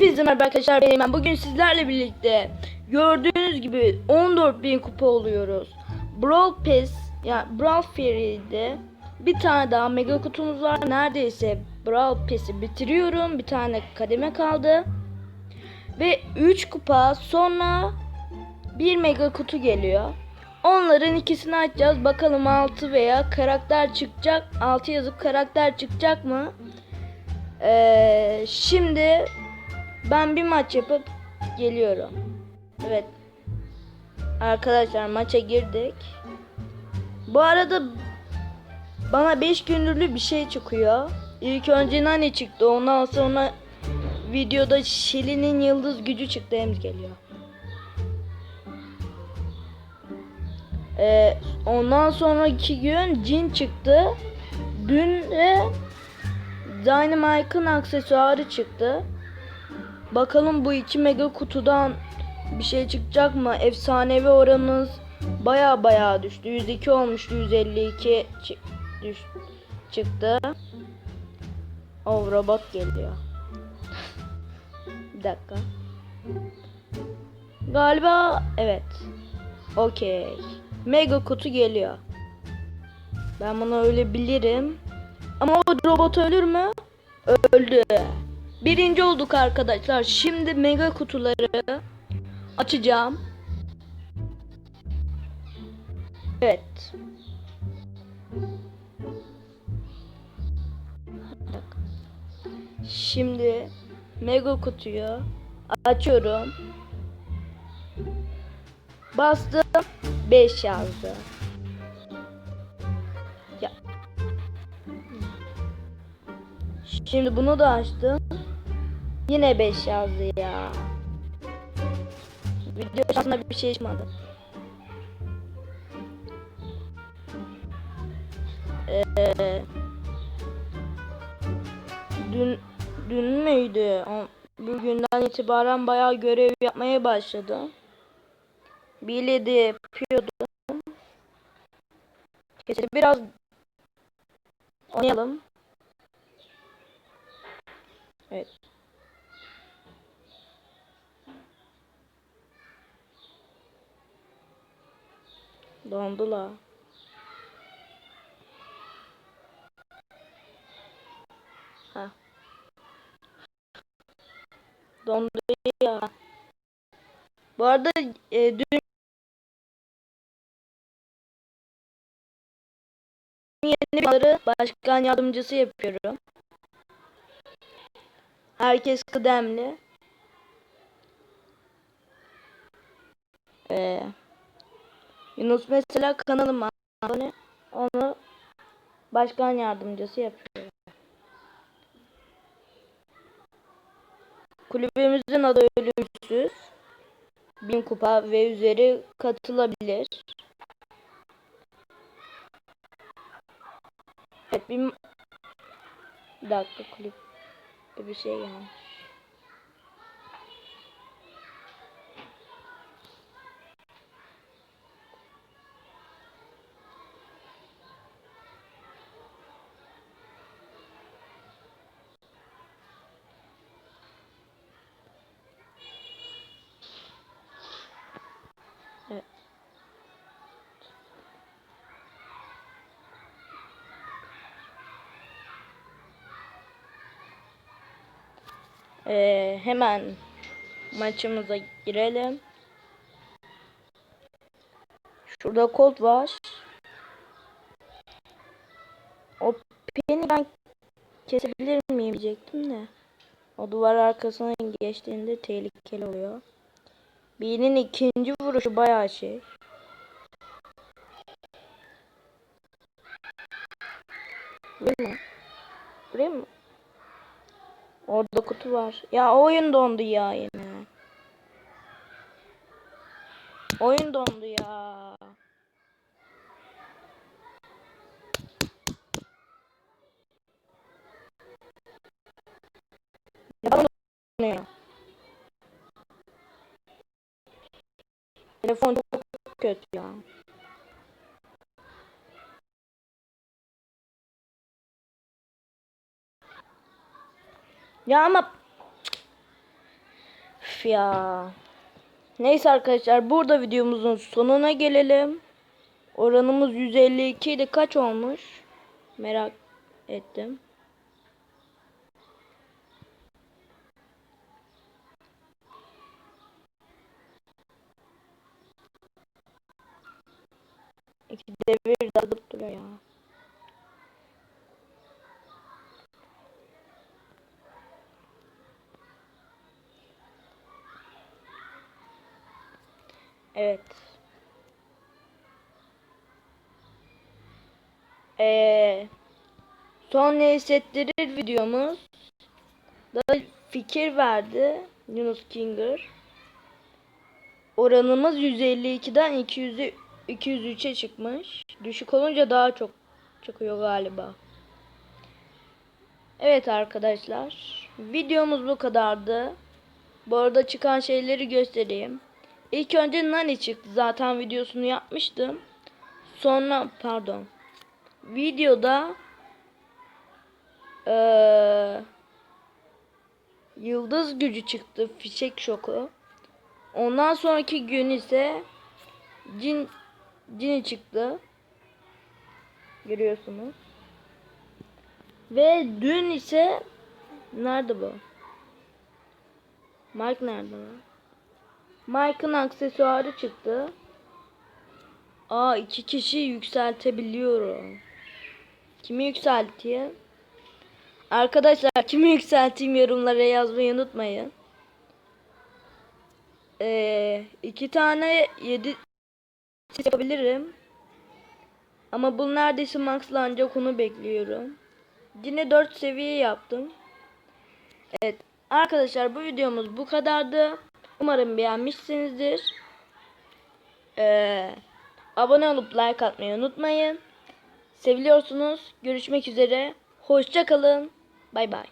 Hepinize merhaba arkadaşlar benim ben. Bugün sizlerle birlikte gördüğünüz gibi 14.000 kupa oluyoruz. Brawl Pass yani Brawl Fairy'de bir tane daha mega kutumuz var. Neredeyse Brawl Pass'i bitiriyorum. Bir tane kademe kaldı. Ve 3 kupa sonra bir mega kutu geliyor. Onların ikisini açacağız. Bakalım 6 veya karakter çıkacak. 6 yazıp karakter çıkacak mı? Ee, şimdi ben bir maç yapıp geliyorum. Evet. Arkadaşlar maça girdik. Bu arada bana 5 gündürlük bir şey çıkıyor. İlk önce Nani çıktı. Ondan sonra videoda Shelly'nin yıldız gücü çıktı. Hem geliyor. Ee, ondan sonraki gün Jin çıktı. Dün de Dynamite'ın aksesuarı çıktı. Bakalım bu iki mega kutudan bir şey çıkacak mı? Efsanevi oranımız baya baya düştü. 102 olmuştu. 152 çı- düş çıktı. Oh robot geliyor. bir dakika. Galiba evet. Okey. Mega kutu geliyor. Ben bunu öyle bilirim. Ama o robot ölür mü? Öldü. Birinci olduk arkadaşlar. Şimdi mega kutuları açacağım. Evet. Şimdi mega kutuyu açıyorum. Bastım 5 yazdı. Şimdi bunu da açtım. Yine 5 yazdı ya. Video aslında bir şey çıkmadı. Ee, dün dün müydü? Bugünden itibaren bayağı görev yapmaya başladı. Biledi yapıyordu. Kesin biraz oynayalım. Evet. Dondu la. Ha. Dondu ya. Bu arada e, dün yeni başkan yardımcısı yapıyorum. Herkes kıdemli. Ee, Yunus mesela kanalıma abone. Onu başkan yardımcısı yapıyor. Kulübümüzün adı ölümsüz. Bin kupa ve üzeri katılabilir. Evet bir, bir dakika kulüp bir şey gelmiş. Ee, hemen maçımıza girelim. Şurada kod var. O peni ben kesebilir miyim diyecektim de. O duvar arkasına geçtiğinde tehlikeli oluyor. Birinin ikinci vuruşu bayağı şey. Buraya mı? Buraya mı? Orada kutu var. Ya oyun dondu ya yine. Oyun dondu ya. Ya. Telefon çok kötü ya. Ya ama Öf ya. Neyse arkadaşlar burada videomuzun sonuna gelelim. Oranımız 152 idi. Kaç olmuş? Merak ettim. İki devir dalıp duruyor ya. Evet. Ee, son hissettirir videomuz da fikir verdi Yunus Kinger. Oranımız 152'den 200'e 203'e çıkmış. Düşük olunca daha çok çıkıyor galiba. Evet arkadaşlar. Videomuz bu kadardı. Bu arada çıkan şeyleri göstereyim. İlk önce Nani çıktı. Zaten videosunu yapmıştım. Sonra pardon. Videoda eee, yıldız gücü çıktı. Fişek şoku. Ondan sonraki gün ise cin cini çıktı. Görüyorsunuz. Ve dün ise nerede bu? Mike nerede lan? Mike'ın aksesuarı çıktı. Aa iki kişi yükseltebiliyorum. Kimi yükselteyim? Arkadaşlar kimi yükselteyim yorumlara yazmayı unutmayın. Ee, iki tane yedi yapabilirim. Ama bu neredeyse max'la ancak onu bekliyorum. Yine 4 seviye yaptım. Evet. Arkadaşlar bu videomuz bu kadardı. Umarım beğenmişsinizdir. Ee, abone olup like atmayı unutmayın. Seviliyorsunuz. Görüşmek üzere. Hoşça kalın. Bay bay.